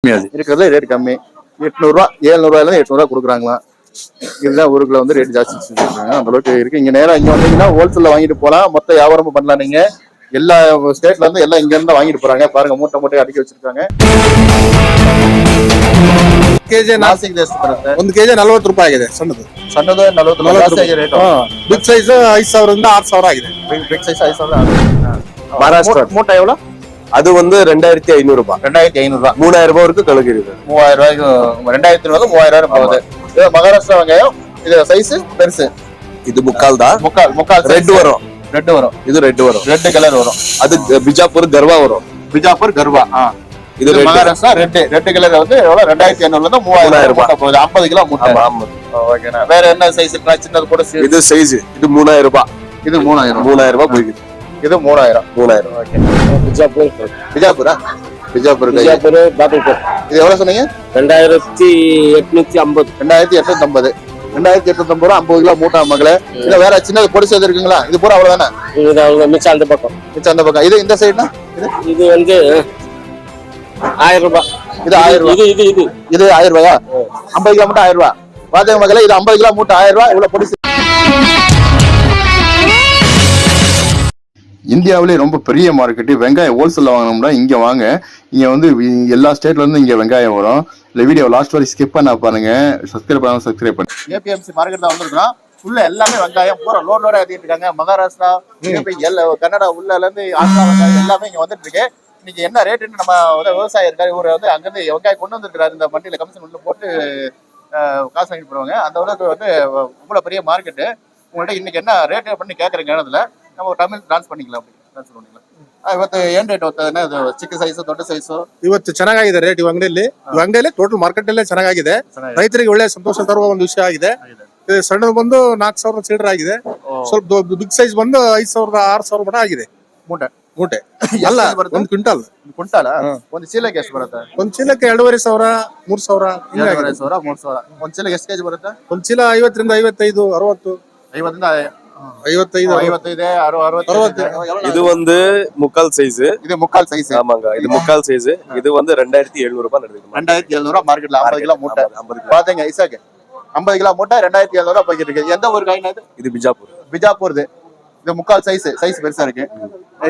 கம்மியாது இருக்கிறதுல ரேட் கம்மி எட்நூறுரூவா ஏழ்நூறுவாயிலேருந்து எட்நூறுவா கொடுக்குறாங்களாம் இதுதான் ஊருக்குள்ள வந்து ரேட் ஜாஸ்தி வச்சிருக்காங்க அந்த அளவுக்கு இருக்கு இங்க நேரா இங்க வந்தீங்கன்னா ஹோல்சேல்ல வாங்கிட்டு போலாம் மொத்த வியாபாரமும் பண்ணலாம் நீங்க எல்லா ஸ்டேட்ல இருந்து எல்லாம் இங்க இருந்து வாங்கிட்டு போறாங்க பாருங்க மூட்டை மூட்டை அடுக்கி வச்சிருக்காங்க ಕೆಜಿ ನಾಸಿಕ್ ದೇಶ ಬರುತ್ತೆ ಒಂದು ಕೆಜಿ ನಲವತ್ತು ರೂಪಾಯಿ ಆಗಿದೆ ಸಣ್ಣದು ಸಣ್ಣದು ನಲವತ್ತು ನಲವತ್ತು ಜಾಸ್ತಿ ರೇಟ್ ಬಿಗ್ ಸೈಜ್ ಐದು ಸಾವಿರದಿಂದ ಆರು ಸಾವಿರ ಆಗಿದೆ ಬಿಗ್ ಸೈಸ್ ಐದು ಸಾವಿರ மகாராஷ்டிரா. மூட்டை எவ்வளோ அது வந்து ரெண்டாயிரத்தி ஐநூறு ரூபாய் ரெண்டாயிரத்தி ஐநூறுரூவா மூணாயிரம் ரூபாய் வரைக்கும் கழுகு இருக்குது மூவாயிரம் ரூபாய்க்கு ரெண்டாயிரத்தி ஐநூறு மூவாயிரம் போகுது இது மகாராஷ்டிரா வெங்காயம் இது சைஸ் பெருசு. இது முக்கால் தான். முக்கால் முக்கால் ரெட் வரும். ரெட் வரும். இது ரெட் வரும். ரெட் கலர் வரும். அது பிஜாப்பூர் கர்வா வரும். பிஜாப்பூர் கர்வா இது மகாராஷ்டிரா ரெட் ரெட் கலர் வந்து எவ்வளவு? ரெண்டாயிரத்தி ஐநூறுல இருந்து மூவாயிரம் போகுது. ஐம்பது கிலோ மூட்டை. ஓகேண்ணா வேற என்ன சைஸ் இருக்கா சின்னது கூட. இது சைஸ் இது மூணாயிரம் ரூபாய் இது மூணாயிரம். மூணாயிரம் ரூபாய் போய்க்குது இது மூணாயிரம். மூணாயிரம். ஓகே. பிஜாப்பூர். பிஜாப்பூரா? பிஜாப்பூர் பிஜாப்பூர் பாக்கல்பூர் இது எவ்வளோ சொன்னீங்க? ரெண்டாயிரத்தி எட்நூத்தி ஐம்பது ரெண்டாயிரத்தி எட்நூத்தி ஐம்பது ரெண்டாயிரத்தி எட்நூத்தி ஐம்பது ரூபா ஐம்பது கிலோ மூட்டா மகளே இல்ல வேற சின்னது பொடி எது இருக்குங்களா? இது பூரா அவ்வளவுதானே? இது அவங்க மிச்சம் அந்த பக்கம். மிச்சம் அந்த பக்கம். இது இந்த சைடுனா இது? வந்து ஆயிரம் ரூபாய் இது ஆயிரம் ரூபாய் இது இது இது ஆயிரம் ரூபாயா? ஐம்பது கிலோ மூட்டை ஆயிரம் ரூபாய் பாத்தீங்க மகளே இது ஐம்பது கிலோ மூட்டை ஆயிரம் ரூபாய் இவ்வளவு பொடிசு இந்தியாவிலே ரொம்ப பெரிய மார்க்கெட்டு வெங்காயம் ஹோல்சேலில் வாங்கினோம்னா இங்கே வாங்க. இங்கே வந்து எல்லா ஸ்டேட்ல இருந்து இங்கே வெங்காயம் வரும். இந்த வீடியோ லாஸ்ட் வரை ஸ்கிப் பண்ண பாருங்க. சப்ஸ்கிரைப் பண்ணாம சப்ஸ்கிரைப் பண்ணுங்க ஏபிஎம்சி மார்க்கெட் தான் வந்திருக்கோம் உள்ள எல்லாமே வெங்காயம் பூரா லோட் லோட ஏற்றிட்டு இருக்காங்க. மகாராஷ்டிரா எல்லா கன்னடா உள்ளல இருந்து ஆந்திரா வெங்காயம் எல்லாமே இங்க வந்துட்டு இருக்கு. இன்னைக்கு என்ன ரேட்டுன்னு நம்ம வந்து விவசாயி இருக்காரு இவர் வந்து அங்கிருந்து வெங்காயம் கொண்டு வந்துருக்காரு இந்த மண்டியில கமிஷன் உள்ள போட்டு காசு வாங்கிட்டு போடுவாங்க அந்த அளவுக்கு வந்து இவ்வளவு பெரிய மார்க்கெட்டு உங்கள்ட்ட இன்னைக்கு என்ன ரேட்டு பண்ணி கேட்குறீங்க இடத்துல நம்ம தமிழ் டான்ஸ் பண்ணிக்கலாம் அப்படி டான்ஸ் பண்ணிக்கலாம் ಏನ್ ರೇಟ್ ಚಿಕ್ಕ ದೊಡ್ಡ ಇವತ್ತು ಚೆನ್ನಾಗಿದೆ ರೇಟ್ ಅಂಗಡಿಯಲ್ಲಿ ಇವ್ ಅಂಗಡಿಯಲ್ಲಿ ಟೋಟಲ್ ಮಾರ್ಕೆಟ್ ಅಲ್ಲೇ ಚೆನ್ನಾಗಿದೆ. ರೈತರಿಗೆ ಒಳ್ಳೆ ಸಂತೋಷ ತರುವ ಒಂದು ವಿಷಯ ಆಗಿದೆ. ಸಣ್ಣ ಬಂದು ನಾಲ್ಕು ಸಾವಿರ ಸೀಟರ್ ಆಗಿದೆ. ಸ್ವಲ್ಪ ಬಿಗ್ ಸೈಜ್ ಬಂದು ಐದ್ ಸಾವಿರದ ಆರ್ ಸಾವಿರ ಮಟ ಆಗಿದೆ. ಮೂಟೆ. ಮೂಟೆ. ಎಲ್ಲ ಒಂದು ಕ್ವಿಂಟಲ್. ಕ್ವಿಂಟಲ್? ಒಂದು ಚೀಲಕ್ಕೆ ಎಷ್ಟು ಬರುತ್ತೆ? ಒಂದ್ ಚೀಲಕ್ಕೆ ಎರಡೂವರೆ ಸಾವಿರ ಮೂರ್ ಸಾವಿರ ಸಾವಿರ ಮೂರ್ ಸಾವಿರ. ಒಂದ್ ಚೀಲಕ್ಕೆ ಎಷ್ಟು ಕೆಜಿ ಬರುತ್ತೆ? ಒಂದ್ ಚೀಲ ಐವತ್ತರಿಂದ ಐವತ್ತೈದು ಅರವತ್ತು. ಐವತ್ತರಿಂದ ஐவத்தைது ஐவத்தைது அறுபது இது வந்து முக்கால் சைஸ் இது முக்கால் சைஸ் ஆமாங்க இது முக்கால் சைஸ் இது வந்து ரெண்டாயிரத்தி எழுநூறு ரூபாய் நடந்துருக்கு ரெண்டாயிரத்தி எழுநூறு ரூபாய் மார்க்கெட்ல ஐம்பது கிலோ மூட்டை. ஐம்பது பாத்தீங்க ஐசாக்கு ஐம்பது கிலோ மூட்டை ரெண்டாயிரத்தி எழுநூறு ரூபாய் போய்கிட்டு இருக்கு. எந்த ஒரு காயின் இது? இது பிஜாப்பூர். பிஜாப்பூர் இது இது முக்கால் சைஸ் சைஸ் பெருசா இருக்கு.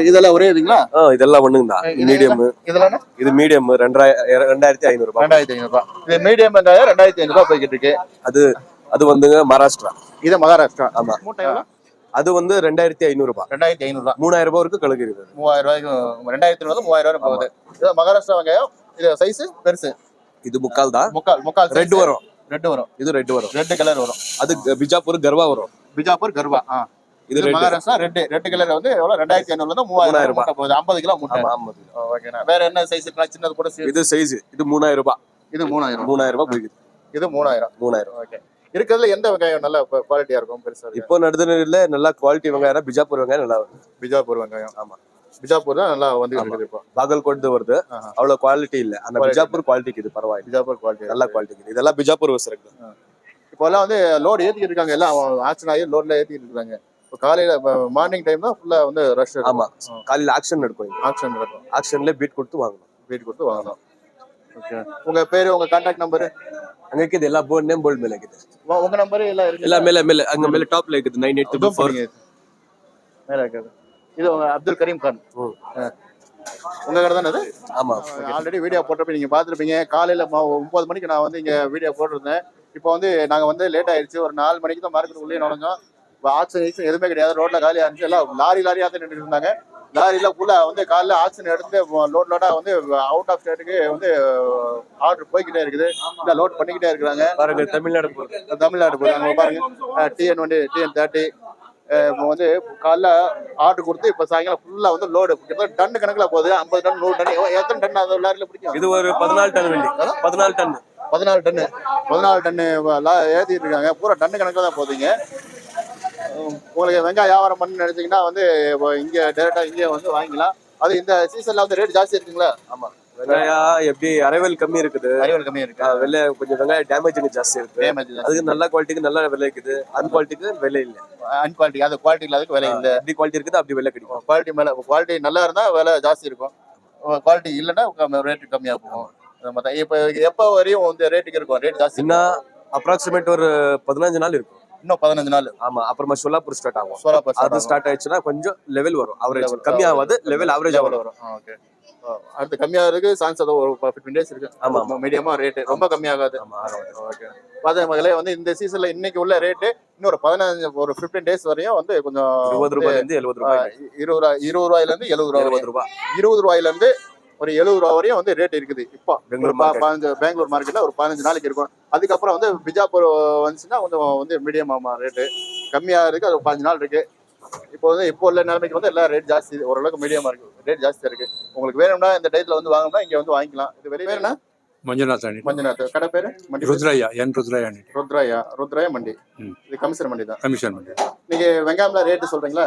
இதெல்லாம் ஒரே இதுங்களா? இதெல்லாம் ஒண்ணுங்க தான் மீடியம் இதெல்லாம் இது மீடியம் ரெண்டாயிரம் ரெண்டாயிரத்தி ஐநூறு ரூபாய். ரெண்டாயிரத்தி ஐநூறு ரூபாய். இது மீடியம் ரெண்டாயிரத்தி ஐநூறு ரூபாய் போய்கிட்டு இருக்கு. அது அது வந்துங்க மகாராஷ்டிரா. இது மகாராஷ்டிரா. ஆமா. மூட்டை அது வந்து ரெண்டாயிரத்தி ஐநூறு ரூபாய் ரெண்டாயிரத்தி ஐநூறு ரூபாய் மூணாயிரம் ரூபாய் வரைக்கும் கழுகு இருக்குது மூவாயிரம் ரூபாய்க்கு ரெண்டாயிரத்தி ஐநூறு மூவாயிரம் ரூபாய் போகுது இது மகாராஷ்டிரா வெங்காயம் இது சைஸ் பெருசு. இது முக்கால் தான். முக்கால் முக்கால் ரெட் வரும். ரெட் வரும். இது ரெட் வரும். ரெட் கலர் வரும். அது பிஜாப்பூர் கர்வா வரும். பிஜாப்பூர் கர்வா ஆ. இது மகாராஷ்டிரா ரெட் ரெட் கலர் வந்து எவ்வளவு? ரெண்டாயிரத்தி ஐநூறுல இருந்து மூவாயிரம் மூட்டை போகுது. ஐம்பது கிலோ மூட்டை. ஆமா ஆமா ஓகேண்ணா வேற என்ன சைஸ் சின்னது கூட. இது சைஸ் இது மூணாயிரம் ரூபாய் இது மூணாயிரம். மூணாயிரம் ரூபாய் போய்க்குது இது மூணாயிரம். மூணாயிரம். ஓகே இருக்கிறதுல எந்த வெங்காயம் நல்ல குவாலிட்டியா இருக்கும் பெருசா இப்போ நடுதல நல்லா குவாலிட்டி வெங்காயம் பிஜாப்பூர் வெங்காயம் நல்லா பிஜாப்பூர் வெங்காயம். ஆமா. பிஜாப்பூர் தான் நல்லா வந்து பாகல்கோட் வருது. அவ்வளவு குவாலிட்டி இல்ல. Quality. பிஜாப்பூர் குவாலிட்டிக்கு இது பரவாயில்ல. பிஜாப்பூர் குவாலிட்டி நல்ல குவாலிட்டி இதெல்லாம் பிஜாப்பூர் வசருக்கு இப்போ எல்லாம் வந்து லோடு ஏத்திட்டு இருக்காங்க. எல்லாம் ஆக்ஷன் ஆகி லோட்ல ஏத்திட்டு இருக்காங்க. இப்போ காலையில மார்னிங் டைம் தான் ஃபுல்லா வந்து ரஷ் ஆமா. காலையில ஆக்ஷன் நடக்கும் ஆக்ஷன் இருக்கும் ஆக்ஷன்ல பீட் கொடுத்து வாங்கணும். வீட்டு கொடுத்து வாங்கணும். உங்க பேரு உங்க கான்டாக்ட் நம்பரு அங்க இருக்குது எல்லா போர்ட் நேம் போல்ட் மேல இருக்குது. உங்க நம்பரு எல்லாம் இருக்கு எல்லா மேல மேல அங்க மேல டாப்ல இருக்குது. நைன் எயிட் இதுவும் ஃபோர். மேல இருக்காது. இது உங்க அப்துல் கரீம் கான். உங்க கடை தானே அது? ஆமா. ஆல்ரெடி வீடியோ போட்டப்ப நீங்க பார்த்துருப்பீங்க. காலையில ஒன்பது மணிக்கு நான் வந்து இங்க வீடியோ போட்டிருந்தேன். இப்போ வந்து நாங்க வந்து லேட் ஆயிடுச்சு. ஒரு நாலு மணிக்கு தான் மார்க்கெட் உள்ளே நுழைஞ்சோம். ஆக்சன் ஈக்சன் எதுவுமே கிடையாது. ரோட்ல காலியா இருந்துச்சு. எல்லாம் லாரி லாரியா தான் நின்றுட்டு இருந்தாங்க. லாரியில ஃபுல்லா வந்து காலைல ஆக்சன் எடுத்து லோட் லோடா வந்து அவுட் ஆஃப் ஸ்டேட்டுக்கு வந்து ஆர்டர் போய்கிட்டே இருக்குது. இல்ல லோட் பண்ணிக்கிட்டே இருக்கிறாங்க. பாருங்க தமிழ்நாடு. தமிழ்நாடு போறாங்க பாருங்க. டிஎன் வண்டி டிஎன் தேர்ட்டி இப்போ வந்து காலைல ஆர்டர் கொடுத்து இப்போ சாயங்காலம் ஃபுல்லா வந்து லோடு கிட்டத்தட்ட டன் கணக்குல போகுது. ஐம்பது டன் நூறு டன் எத்தனை டன் அந்த லாரியில பிடிக்கும்? இது ஒரு பதினாலு டன் வண்டி. பதினாலு டன். பதினாலு டன்னு பதினாலு டன்னு ஏத்திட்டு இருக்காங்க. பூரா டன்னு கணக்கில் தான் போகுதுங்க உங்களுக்கு வெங்காயம் வியாபாரம் பண்ணு நினைச்சீங்கன்னா வந்து இங்க டேரக்டா இங்கே வந்து வாங்கிக்கலாம். அது இந்த சீசன்ல வந்து ரேட் ஜாஸ்தி இருக்குங்களா? ஆமா. வெங்காயம் எப்படி அரைவல் கம்மி இருக்குது. அறிவல் கம்மியா இருக்கு. வெள்ளை கொஞ்சம் வெங்காயம் டேமேஜிங் ஜாஸ்தி இருக்கு. அதுக்கு நல்ல குவாலிட்டிக்கு நல்ல விலை இருக்குது. அன் குவாலிட்டிக்கு விலை இல்ல. அன்குவாலிட்டி அது குவாலிட்டி இல்லாததுக்கு விலை இல்லை. எப்படி குவாலிட்டி இருக்குது அப்படி விலை கிடைக்கும். குவாலிட்டி மேல குவாலிட்டி நல்லா இருந்தா விலை ஜாஸ்தி இருக்கும். குவாலிட்டி இல்லைன்னா ரேட் கம்மியா போகும். இப்போ எப்போ வரையும் வந்து ரேட்டுக்கு இருக்கும்? ரேட் ஜாஸ்தி அப்ராக்சிமேட் ஒரு பதினஞ்சு நாள் இருக்கும். இன்னும் பதினஞ்சு நாள். ஆமா அப்புறமா சோலாப்பூர் ஸ்டார்ட் ஆகும். சோலார் அது ஸ்டார்ட் ஆயிடுச்சுன்னா கொஞ்சம் லெவல் வரும். அவரேஜ். கம்மியாகாது லெவல் ஆவரேஜ் எவ்வளோ வரும். ஓகே அடுத்து கம்மியாக இருக்கு சான்ஸ் அது ஒரு ஃபிஃப்டின் டேஸ் இருக்கு. ஆமா, மீடியமா ரேட்டு ரொம்ப கம்மியாகாது. ஓகே பார்த்தா மகளே வந்து இந்த சீசன்ல இன்னைக்கு உள்ள ரேட்டு இன்னொரு பதினஞ்சு ஒரு ஃபிஃப்டீன் டேஸ் வரையும் வந்து கொஞ்சம் இருபது ரூபாயில இருந்து எழுபது ரூபாய் இருபது ரூபாய் இருபது ரூபாயில இருந்து எழுபது ரூபாய் வரையும். ரூபாய் இருபது ரூபாயில இருந்து ஒரு எழுபது ரூபா வரையும் வந்து ரேட் இருக்குது. இப்போ பெங்களூர். பதினஞ்சு பெங்களூர் மார்க்கெட்ல ஒரு பதினஞ்சு நாளைக்கு இருக்கும். அதுக்கப்புறம் வந்து பிஜாப்பூர் வந்துச்சுன்னா கொஞ்சம் வந்து மீடியமாக ரேட்டு கம்மியாக இருக்குது அது பாஞ்சு நாள் இருக்குது இப்போ வந்து இப்போ உள்ள நிலைமைக்கு வந்து எல்லா ரேட் ஜாஸ்தி. ஓரளவுக்கு மீடியமாக இருக்குது ரேட் ஜாஸ்தியாக இருக்குது உங்களுக்கு வேணும்னா இந்த டேட்டில் வந்து வாங்கணும்னா இங்கே வந்து வாங்கிக்கலாம். இது வெளியே வேணும்னா மஞ்சுநாத் அணி. மஞ்சுநாத். கடை பேரு? மண்டி ருத்ராயா என் ருத்ராயா ருத்ராயா ருத்ராயா மண்டி. இது கமிஷன் மண்டி தான். கமிஷன் மண்டி. நீங்க வெங்காயம்ல ரேட்டு சொல்றீங்களா?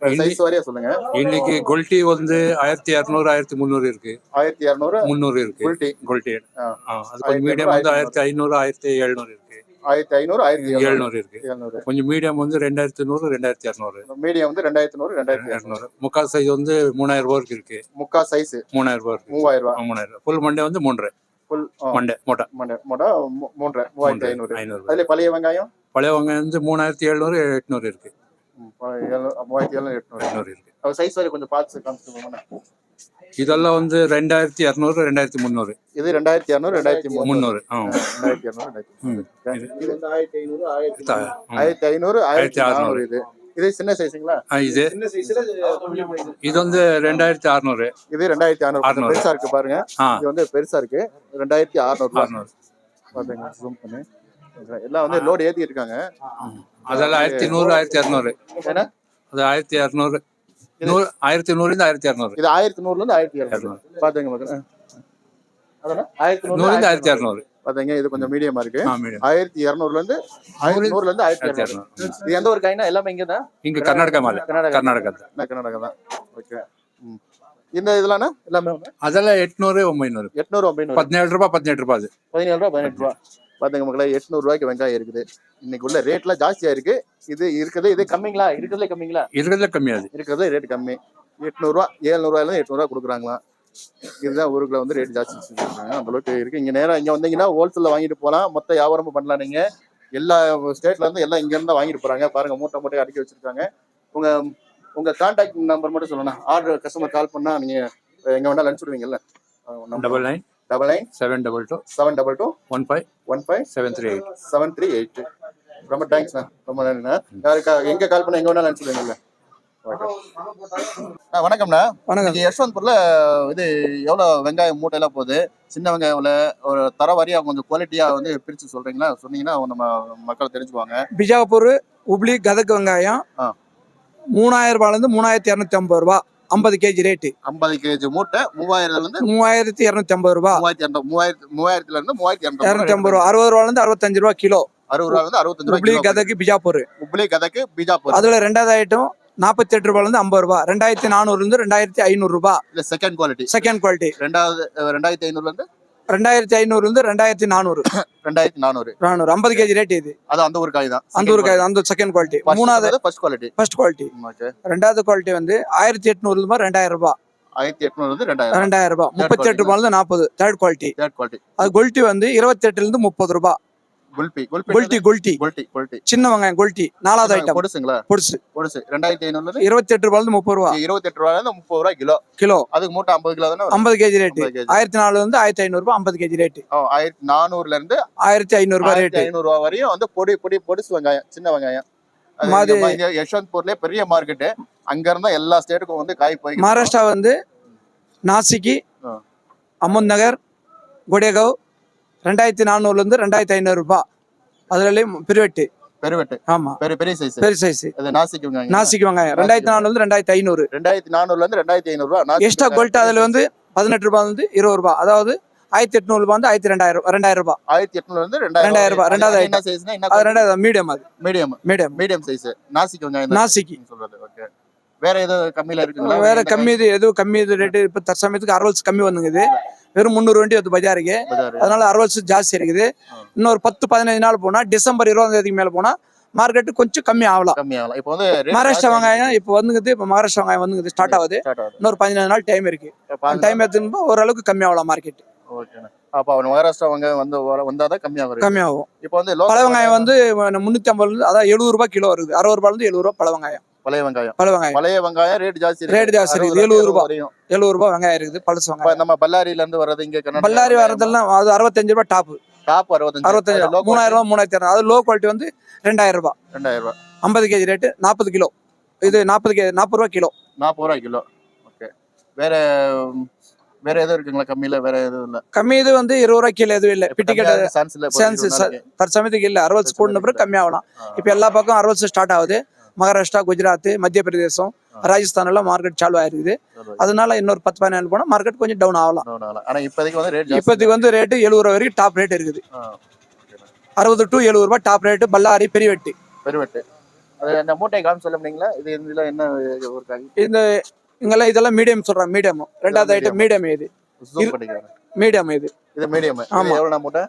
சொல்லுங்க. இன்னைக்கு கொல்ட்டி வந்து ஆயிரத்தி இரநூறு ஆயிரத்தி முந்நூறு இருக்கு. ஆயிரத்தி இரநூறு முந்நூறு இருக்கு. குல்ட்டி கொல்ட்டி அது கொஞ்சம் மீடியம் வந்து ஆயிரத்தி ஐநூறு ஆயிரத்தி எழுநூறு இருக்கு. ஆயிரத்தி ஐநூறு ஆயிரத்தி எழுநூறு. இருக்கு. கொஞ்சம் மீடியம் வந்து ரெண்டாயிரத்தி நூறு ரெண்டாயிரத்தி இரநூறு மீடியம் வந்து ரெண்டாயிரத்தி நூறு ரெண்டாயிரத்தி இரநூறு முக்கால் சைஸ் வந்து மூணாயிரம் ரூபாய்க்கு இருக்கு. முக்கா சைஸ் மூணாயிரம் ரூபாய் மூவாயிரம் ரூபாய். மூணாயிரம் ஃபுல் மண்டே வந்து மூன்றரை. ஃபுல் மண்டே மூட்டை. மொடா மூன்றரை. மூவாயிரத்தி ஐநூறு. ஐநூறு. அதுல பழைய வெங்காயம்? பழைய வெங்காயம் வந்து மூணாயிரத்தி எழுநூறு எட்நூறு இருக்கு. மூவாயிரத்தி எழுநூறு எட்நூறு. எட்நூறு இருக்கு. அவர் சைஸ் வரை கொஞ்சம் பார்த்து காமிச்சு இதெல்லாம் வந்து ரெண்டாயிரத்தி இரநூறு ரெண்டாயிரத்தி முந்நூறு. இது ரெண்டாயிரத்தி இரநூறு ரெண்டாயிரத்தி முந்நூறு. ரெண்டாயிரத்தி இரநூறு ஆயிரத்தி ஐநூறு ஆயிரத்தி அறுநூறு. இது. இது சின்ன சைஸுங்களா இது. சின்ன சைஸ்ல இது வந்து ரெண்டாயிரத்தி அறுநூறு. இது ரெண்டாயிரத்தி அறுநூறு. பெருசா இருக்கு பாருங்க. இது வந்து பெருசா இருக்கு. ரெண்டாயிரத்தி அறுநூறு. அறுநூறு. பண்ணு. எல்லாம் வந்து லோடு ஏத்தி இருக்காங்க. அதெல்லாம் ஆயிரத்தி நூறு ஆயிரத்தி இரநூறு அது ஆயிரத்தி இரநூறு நூறு ஆயிரத்தி நூறுலேருந்து ஆயிரத்தி இரநூறு இது ஆயிரத்தி நூறுல இருந்து ஆயிரத்தி இரநூறு பாத்துங்க மக்கள் ஆயிரத்தி நூறுல நூறுலேருந்து ஆயிரத்தி இரநூறு பாத்தீங்க இது கொஞ்சம் மீடியமா இருக்கு. ஆயிரத்தி இருநூறுல இருந்து ஆயிரத்தி நூறுல இருந்து ஆயிரத்தி இரநூறு இது எந்த ஒரு காய்னா எல்லாமே இங்க தான் இங்க கர்நாடகா மாலை. கர்நாடகா. கர்நாடகா. தான் கர்நாடகா தான்? ஓகே. இந்த இதெல்லாம் எல்லாமே? அதெல்லாம் எட்நூறு ஒம்பைநூறு எட்நூறு ஒன்பது பதினேழு ரூபாய் பதினெட்டு ரூபாய் அது. பதினேழு ரூபா பதினெட்டு ரூபா பாத்துங்க மக்களே எட்நூறு ரூபாய்க்கு வெங்காயம் இருக்குது. இன்னைக்கு உள்ள ரேட்லாம் ஜாஸ்தியா இருக்கு. இது இருக்கிறது இது கம்மிங்களா? இருக்கிறதுலே கம்மிங்களா? இருக்கிறதுல கம்மியாது. இருக்கிறது ரேட் கம்மி. எட்நூறுவா ஏழ்நூறுவாயில எட்நூறுவா கொடுக்குறாங்களாம் இதுதான் ஊருக்குள்ள வந்து ரேட் ஜாஸ்தி வச்சிருக்காங்க. அந்த அளவுக்கு இருக்கு. இங்க நேரா இங்க வந்தீங்கன்னா ஹோல்சேல்ல வாங்கிட்டு போலாம். மொத்த வியாபாரமும் பண்ணலாம் நீங்க. எல்லா ஸ்டேட்ல இருந்து எல்லாம் இங்க இருந்தா வாங்கிட்டு போறாங்க. பாருங்க மூட்டை மூட்டை அடுக்கி வச்சிருக்காங்க. உங்க உங்க கான்டாக்ட் நம்பர் மட்டும் சொல்லணும் ஆர்டர் கஸ்டமர் கால் பண்ணா நீங்க எங்க வேணாலும் அனுப்பிச்சுடுவீங்கல்ல double nine double nine seven double two seven double two one five one five seven three eight seven three eight ரொம்ப தேங்க்ஸ்ண்ணா ரொம்ப நன்றிண்ணா யாருக்கா எங்க கால் பண்ண எங்க வேணாலும் அனுப்பிச்சுடுவீங்கல்ல ஓகே ஆ வணக்கம்ண்ணா வணக்கம். இங்க யஷ்வந்த்பூர்ல இது எவ்வளவு வெங்காயம் மூட்டையெல்லாம் போகுது? சின்ன வெங்காயம்ல ஒரு தர வாரியா கொஞ்சம் குவாலிட்டியா வந்து பிரிச்சு சொல்றீங்களா? சொன்னீங்கன்னா நம்ம மக்கள் தெரிஞ்சுக்குவாங்க. பிஜாப்பூர் உப்ளி கதக்கு வெங்காயம் ஆ. மூணாயிரம் ரூபாயிலேருந்து மூணாயிரத்தி இரநூத்தி ஐம்பது ரூபா. ஐம்பது கேஜி ரேட்டு. ஐம்பது கேஜி மூட்டை மூவாயிரத்துல இருந்து மூவாயிரத்தி இரநூத்தி ஐம்பது ரூபா. மூவாயிரத்தி இரநூறு மூவாயிரத்தி மூவாயிரத்துல இருந்து மூவாயிரத்தி இரநூத்தி ஐம்பது ரூபா. அறுபது ரூபாயிலேருந்து அறுபத்தஞ்சு ரூபா கிலோ. அறுபது ரூபாய் இருந்து அறுபத்தஞ்சு ரூபாய் கதக்கு பிஜாப்பூர். உப்ளி கதக்கு பீஜாப்பூர். அதுல ரெண்டாவது ஐட்டம் நாற்பத்தி எட்டு ரூபாயிலேருந்து ஐம்பது ரூபா. ரெண்டாயிரத்தி நானூறுலேருந்து ரெண்டாயிரத்தி ஐநூறு ரூபா. இல்ல செகண்ட் குவாலிட்டி செகண்ட் குவாலிட்டி ரெண்டாவது ரெண்டாயிரத்தி ஐநூறுல இருந்து ரெண்டாயிரத்தி ஐநூறுலேருந்து ரெண்டாயிரத்தி நானூறு. ரெண்டாயிரத்தி நானூறு. நானூறு. ஐம்பது கேஜி ரேட் இது. அது அந்த ஒரு காய் தான். அந்த ஒரு காய் அந்த செகண்ட் குவாலிட்டி மூணாவது ஃபர்ஸ்ட் குவாலிட்டி ஃபர்ஸ்ட் குவாலிட்டி ரெண்டாவது குவாலிட்டி வந்து ஆயிரத்தி எட்நூறுல ரெண்டாயிரம் ரூபாய் ஆயிரத்தி இருந்து ரெண்டாயிரம். ரெண்டாயிரம் ரூபாய் முப்பத்தி எட்டு ரூபாயிலிருந்து நாற்பது. தேர்ட் குவாலிட்டி தேர்ட் குவாலிட்டி அது கொல்ட்டி வந்து இருபத்தி எட்டுல இருந்து முப்பது ரூபாய் குல்பி. கொல்ட்டி கொல்ட்டி குல்டி. குல்டி சின்ன வெங்காயம் கொல்ட்டி நாலாவது ஐட்டம் பொடுசுங்களா? பொடிசு. பொடுசு. ரெண்டாயிரத்தி ஐநூறுல இருபத்தி எட்டு ரூபாயிலிருந்து முப்பது ரூபா. இருபத்தி எட்டு ரூபாயில இருந்து முப்பது ரூபாய் கிலோ. கிலோ. அதுக்கு மூட்டை ஐம்பது கிலோ தானே? ஐம்பது கேஜி ரேட்டு 50 kg. ஆயிரத்தி நாலுல இருந்து ஆயிரத்தி ஐநூறு ரூபாய் ஐம்பது கேஜி ரேட்டு ஆ, ஆயிரத்தி நானூறுல இருந்து ஆயிரத்தி ஐநூறு ரூபாய் ரேட்டு ஐநூறு ரூபாய் வரையும் வந்து பொடி பொடி பொடிசு வெங்காயம் சின்ன வெங்காயம். யஷ்வந்த்பூர்லயே பெரிய மார்க்கெட் அங்க இருந்தா எல்லா ஸ்டேட்டுக்கும் வந்து காய் போய் மகாராஷ்டிரா வந்து நாசிக்கு. அம்மன் நகர் கொடேகாவ் ரெண்டாயிரத்தி நானூறுல இருந்து ரெண்டாயிரத்தி ஐநூறு ரூபாய் அதுலயும் பிரிவெட்டு. பெருவெட்டு. ஆமா. பெரிய பெரிய சைஸ் பெரிய சைஸ் அது நாசிக் வெங்காயம். நாசிக்கு வெங்காயம். ரெண்டாயிரத்தி இருந்து ரெண்டாயிரத்தி ஐநூறு. ரெண்டாயிரத்தி நானூறுல இருந்து ரெண்டாயிரத்தி ஐநூறு நாசிக் எக்ஸ்ட்ரா. கோல்ட் அதுல வந்து பதினெட்டு ரூபாய் வந்து இருபது ரூபாய் அதாவது ஆயிரத்தி எட்நூறு ரூபாய் வந்து ஆயிரத்தி ரெண்டாயிரம் ரெண்டாயிரம் ரூபாய் ஆயிரத்தி எட்நூறுல இருந்து ரெண்டாயிரம் ரெண்டாயிரம் ரூபாய், ரெண்டாவது என்ன சைஸ்னா என்ன அது ரெண்டாயிரம் மீடியம் அது. Medium medium medium size Nashik வெங்காயம் நாசிக்கு சொல்றது. ஓகே வேற ஏதாவது கம்மியில இருக்குங்களா? வேற கம்மி இது எதுவும் கம்மி இது ரேட்டு இப்போ தற்சமயத்துக்கு அறுவல்ஸ் கம்மி வந்துங்குது வெறும் முந்நூறு வண்டி வந்து பஜாருக்கு? அதனால அறுவல்ஸ் ஜாஸ்தி இருக்குது. இன்னொரு பத்து பதினஞ்சு நாள் போனா டிசம்பர் இருபதாம் தேதிக்கு மேல போனா மார்க்கெட் கொஞ்சம் கம்மி ஆகலாம். கம்மியாகலாம் இப்போ வந்து மகாராஷ்டிரா வெங்காயம் இப்போ வந்துங்குது இப்போ மகாராஷ்டிரா வெங்காயம் வந்துங்குது ஸ்டார்ட் ஆகுது. இன்னொரு பதினஞ்சு நாள் டைம் இருக்கு. டைம் எடுத்துன்னு ஓரளவுக்கு கம்மி ஆகலாம் மார்க்கெட் அப்ப அவன் மகாராஷ்டிரா வெங்காயம் வந்து வர- வந்தாதான் கம்மியா வரும் கம்மியாகும். இப்போ வந்து பழ வெங்காயம் வந்து முன்னூத்தி ஐம்பதுல அதான் எழுபது ரூபாய் கிலோ இருக்குது அறுபது ரூபாயிலிருந்து எழுபது ரூபாய் பழ வெங்காயம். பழைய வெங்காயம். பழ வெங்காயம். பழைய வெங்காயம் ரேட் ஜாஸ்தி Rate ஜாஸ்தி இருக்குது. 70 ரூபாய். வரையும். எழுபது ரூபாய் வெங்காயம் இருக்குது. பழசு வெங்காயம். நம்ம பல்லாரியில இருந்து வர்றது இங்க பல்லாரி வரதெல்லாம் அது அறுபத்தஞ்சு ரூபாய் டாப் டாப் அறுபத்தஞ்சு. அறுபத்தஞ்சு மூணாயிரம் ரூபாய் மூணாயிரத்தி இரநூறு அது லோ குவாலிட்டி வந்து ரெண்டாயிரம் ரூபாய். ரெண்டாயிரம் ரூபாய். ஐம்பது கேஜி ரேட்டு நாற்பது கிலோ இது நாற்பது கே நாற்பது ரூபா கிலோ நாற்பது ரூபாய் கிலோ ஓகே வேற வேற எதுவும் இருக்குங்களா? கம்மியில வேற எதுவும் இல்ல? கம்மி இது வந்து இருபது ரூபாய் கிலோ எதுவும் இல்லை. பிட்டி கட்ட சான்ஸ் தற்சமயத்துக்கு இல்லை. அறுபது போன பிறகு கம்மியாகலாம். இப்போ எல்லா பக்கம் அறுபது ஸ்டார்ட் ஆகுது. மகாராஷ்டிரா குஜராத் மத்திய பிரதேசம் ராஜஸ்தான் எல்லாம் மார்க்கெட் சால்வ் ஆயிருக்குது அதனால இன்னொரு பத்து பதினேழு போனால் மார்க்கெட் கொஞ்சம் டவுன் ஆகலாம். ஆனா இப்போதைக்கு வந்து ரேட் இப்போதைக்கு வந்து ரேட்டு எழுபது ரூபா வரைக்கும் டாப் ரேட் இருக்குது. அறுபது டு எழுபது ரூபாய் டாப் ரேட்டு பல்லாரி பெரிய வெட்டி பெருவெட்டு அது அந்த மூட்டை காமி சொல்ல முடியுங்களா? இது இதுல என்ன இந்த இங்கெல்லாம் இதெல்லாம் மீடியம் சொல்றாங்க மீடியம் ரெண்டாவது ஐட்டம் மீடியம் இது. மீடியம் இது. இது மீடியம். ஆமா. எவ்வளவு மூட்டை?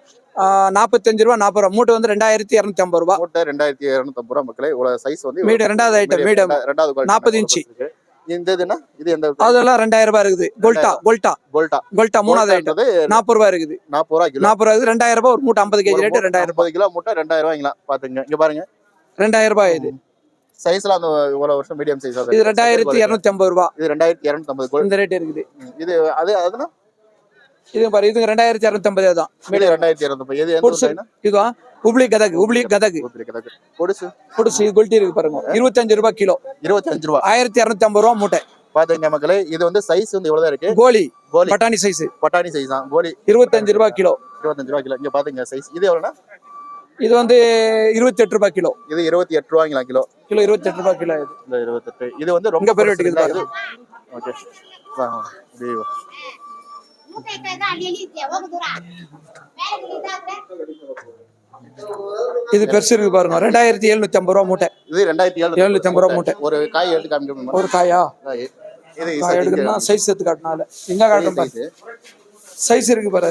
நாற்பத்தஞ்சு ரூபா நாற்பது ரூபா. மூட்டை வந்து ரெண்டாயிரத்தி இரநூத்தி ஐம்பது ரூபா. மூட்டை ரெண்டாயிரத்தி இருநூத்தி ரூபா மக்களே. இவ்வளவு சைஸ் வந்து மீடியம் ரெண்டாவது ஐட்டம் மீடியம். ரெண்டா- ரெண்டாவது quality 40 இவ்வளவு இன்ச்சு. இந்த இதுனா இது எந்த அதெல்லாம் ரெண்டாயிரம் ரூபாய் இருக்குது. கோல்டா கோல்டா கோல்டா கோல்டா மூணாவது ஐட்டம் நாற்பது ரூபாய் இருக்குது. நாற்பது ரூபா கிலோ. நாற்பது ரூபாய் ரெண்டாயிரம் ரூபாய் ஒரு மூட்டை ஐம்பது கேஜி ரேட்டு ரெண்டாயிரம் ரூபாய் முப்பது கிலோ மூட்டை ரெண்டாயிரம் ரூபாய்ங்களா? பாத்துங்க இங்க பாருங்க. ரெண்டாயிரம் ரூபாய் இது. சைஸ்ல அந்த இவ்வளவு வருஷம் மீடியம் சைஸ் இது ரெண்டாயிரத்தி இரநூத்தி ஐம்பது ரூபா. இது ரெண்டாயிரத்தி இருநூத்தி ஐம்பது இந்த ரேட் இருக்குது. இது அது அதுனா இது பாரு இது ரெண்டாயிரத்தி ஐம்பது தான். மீடியம் ரெண்டாயிரத்தி இருநூத்தி எது பொடுசு. இதுவா? உப்ளி கதகு உப்ளி கதகு. பொடுசு. பொடுசு இது குல்ட்டி இருக்கு பாருங்க. இருபத்தஞ்சு ரூபாய் கிலோ. இருபத்தி அஞ்சு ரூபா. ஆயிரத்தி இரநூத்தி ஐம்பது ரூபா மூட்டை. பாத்துங்க மக்களே இது வந்து சைஸ் வந்து இவ்வளவுதான் இருக்கு? கோலி. கோலி. பட்டாணி சைஸ் பட்டாணி சைஸ் தான். கோலி. இருபத்தஞ்சு ரூபாய் கிலோ. இருபத்தஞ்சு ரூபா கிலோ. இங்க பாத்துங்க சைஸ் இது எவ்வளவுனா? இது வந்து இருபத்தி எட்டு ரூபாய் கிலோ. இது இருபத்தி எட்டு ரூபாய்ங்களா கிலோ. கிலோ இருபத்தி எட்டு ரூபாய் கிலோ இது இருபத்தெட்டு. இது வந்து ரொம்ப பெரிய ஓகே. இது பெருசு இருக்கு பாருங்க. ரெண்டாயிரத்தி எழுநூத்தி ஐம்பது ரூபா மூட்டை. இது ரெண்டாயிரத்தி எழுநூத்தி ஐம்பது ரூபா மூட்டை. ஒரு காய் எடுத்து காமிக்க ஒரு காயா? காய் எடுக்கணும்னா சைஸ் எடுத்து காட்டினால எங்க காட்டும் பாரு. சைஸ் இருக்கு பாரு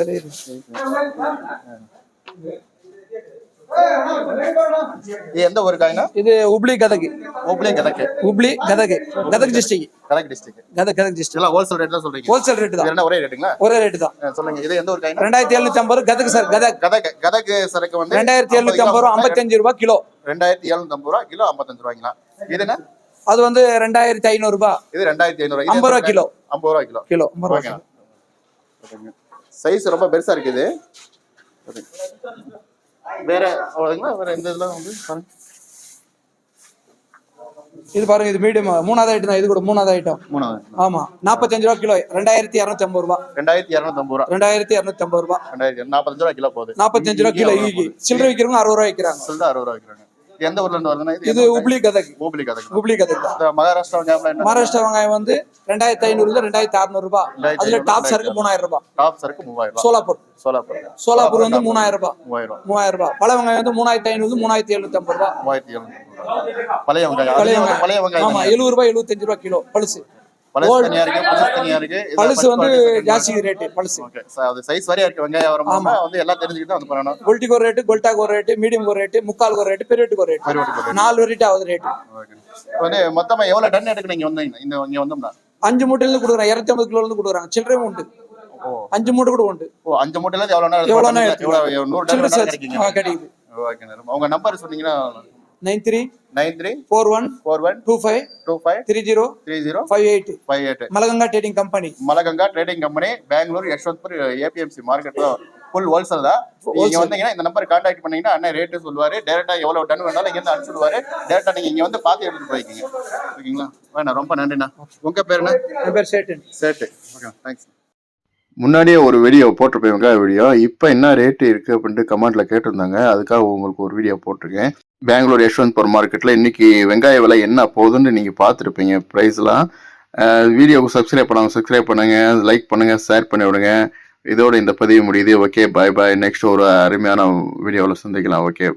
எந்த ஒரு காய்னா? இது Hubli Gadag Hubli கதக்கு. Hubli Gadag Gadag district Gadag district Gadag Gadag district இதெல்லாம் ஹோல்சேல் ரேட் தான் சொல்றீங்க. ஹோல்சேல் ரேட் தான். ஒரே ரேட்டுங்களா ஒரே ரேட் தான். சொல்லுங்க. இது எந்த ஒரு எழுநூத்தி ஐம்பது கதக் சார். கதக். கதக் கதக்கு சரக்கு வந்து ரெண்டாயிரத்தி எழுநூத்தி ஐம்பது ரூபா ஐம்பத்தஞ்சு ரூபாய் கிலோ. ரெண்டாயிரத்தி எழுநூத்தி ஐம்பது ரூபா கிலோ ஐம்பத்தஞ்சு ரூபாய்ங்களா? இது என்ன? அது வந்து ரெண்டாயிரத்தி ஐநூறு ரூபாய். இது ரெண்டாயிரத்தி ஐநூறு ஐம்பது ரூபா கிலோ. ஐம்பது ரூபா கிலோ. கிலோ ஐம்பது ரூபா கிலோ. சைஸ் ரொம்ப பெருசா இருக்குது. வேற அவ்வளவுங்களா? வேற எந்த இதெல்லாம் வந்து. இது பாருங்க இது மீடியம் மூணாவது ஐட்டம் தான் இது கூட மூணாவது ஐட்டம் மூணாவது ஆமா. நாற்பத்தஞ்சு ரூபா கிலோ ரெண்டாயிரத்தி இரநூத்தி ஐம்பது ரூபா. ரெண்டாயிரத்தி இருநூத்தி ஐம்பது ரூபா. ரெண்டாயிரத்தி இரநூத்தி ஐம்பது ரூபா. ரெண்டாயிரத்தி நாற்பத்தஞ்சு ரூபா கிலோ போகுது. நாற்பத்தஞ்சு ரூபா கிலோ ஈகி சில்லறை விற்கிறவங்க அறுபது ரூபா விற்கிறாங்க சொல்லிட்டு அறுபது ரூபா வைக்கிறாங்க. இது எந்த ஊர்ல இருந்து வருதுன்னா இது உப்ளி கதக். உப்ளி கதக். தான். இந்த மகாராஷ்டிரா வெங்காயம் மகாராஷ்டிரா வெங்காயம் வந்து ரெண்டாயிரத்தி ஐநூறுல ரெண்டாயிரத்தி அறுநூறு ரூபாய். அதுல டாப் சரக்கு மூணாயிரம் ரூபாய். டாப் சரக்கு மூவாயிரம் ரூபாய். சோலாப்பூர். சோலாப்பூர். சோலாப்பூர் வந்து மூணாயிரம் ரூபாய். மூவாயிரம் ரூபாய். மூவாயிரம் ரூபாய். பழ வெங்காயம் வந்து மூணாயிரத்தி ஐநூறு மூணாயிரத்தி எழுநூத்தி ஐம்பது ரூபாய். மூவாயிரத்தி எழுநூறு பழைய வெங்காயம். பழைய வெங்காயம். ஆமா எழுபது ரூபாய் எழுபத்தஞ்சு ரூபாய் கிலோ. பழுசு. பழசு தனியா இருக்கு பழசு தனியா இருக்கு. இது பழுசு first வந்து ஜாஸ்தி ரேட்டு பழுசு. அது சைஸ் வரையா இருக்கு வெங்காயம் வரணும்னா வந்து எல்லாம் தெரிஞ்சுக்கிட்டு தான் வந்து பண்ணணும். கொல்ட்டிக்கு ஒரு ரேட்டு கொல்டாக்கு ஒரு ரேட்டு மீடியம் ஒரு ரேட்டு முக்கால் ஒரு ரேட்டு பெரியட்டுக்கு ஒரு ரேட்டு நாலு வெரைட்டி ஆகுது ரேட்டு. வந்து மொத்தமா எவ்வளவு டன் எடுக்கணும் வந்தீங்க? இந்த இங்க வந்தோம்னா? அஞ்சு மூட்டையில இருந்து கொடுக்குறாங்க. இருநூத்தி ஐம்பது கிலோல இருந்து கொடுக்குறாங்க. சில்லறையும் உண்டு. அஞ்சு மூட்டை கூட உண்டு. ஓ அஞ்சு மூட்டையில எவ்வளவு எவ்வளவு நூறு டன் சில்லறை கிடைக்குது. உங்க நம்பர் சொன்னீங்கன்னா nine three nine three four one four one two five two five three zero three zero five eight five eight Malaganga trading company Malaganga trading company Bangalore Yeshwanthpur APMC மார்க்கெட்ல full wholesale தான். நீங்க வந்தீங்கன்னா இந்த number contact பண்ணீங்கன்னா அண்ணன் rate சொல்லுவாரு. டேரக்டா எவ்வளவு டன் வேணாலும் இங்க இருந்து அனுப்பிச்சுடுவாரு டேரக்டா நீங்க இங்க வந்து பார்த்து எடுத்துட்டு போய்க்கிங்க ஓகேங்களா? வேணா ரொம்ப நன்றிண்ணா. உங்க பேர் என்ன? என் பேர் சேட்டன் சேட்டு. ஓகே தேங்க்ஸ் முன்னாடியே ஒரு வீடியோ போட்டிருப்பேன் வெங்காய வீடியோ இப்போ என்ன ரேட்டு இருக்கு அப்படின்ட்டு கமெண்ட்ல கேட்டிருந்தாங்க. அதுக்காக உங்களுக்கு ஒரு வீடியோ போட்டிருக்கேன். பெங்களூர் யஷ்வந்த்பூர் மார்க்கெட்ல இன்னைக்கு வெங்காய விலை என்ன போகுதுன்னு நீங்க பார்த்துருப்பீங்க. ப்ரைஸ்லாம் வீடியோவுக்கு சப்ஸ்கிரைப் பண்ணாங்க சப்ஸ்கிரைப் பண்ணுங்க லைக் பண்ணுங்க ஷேர் பண்ணி விடுங்க. இதோட இந்த பதிவு முடியுது. ஓகே பாய் பாய் நெக்ஸ்ட் ஒரு அருமையான வீடியோவில் சந்திக்கலாம். ஓகே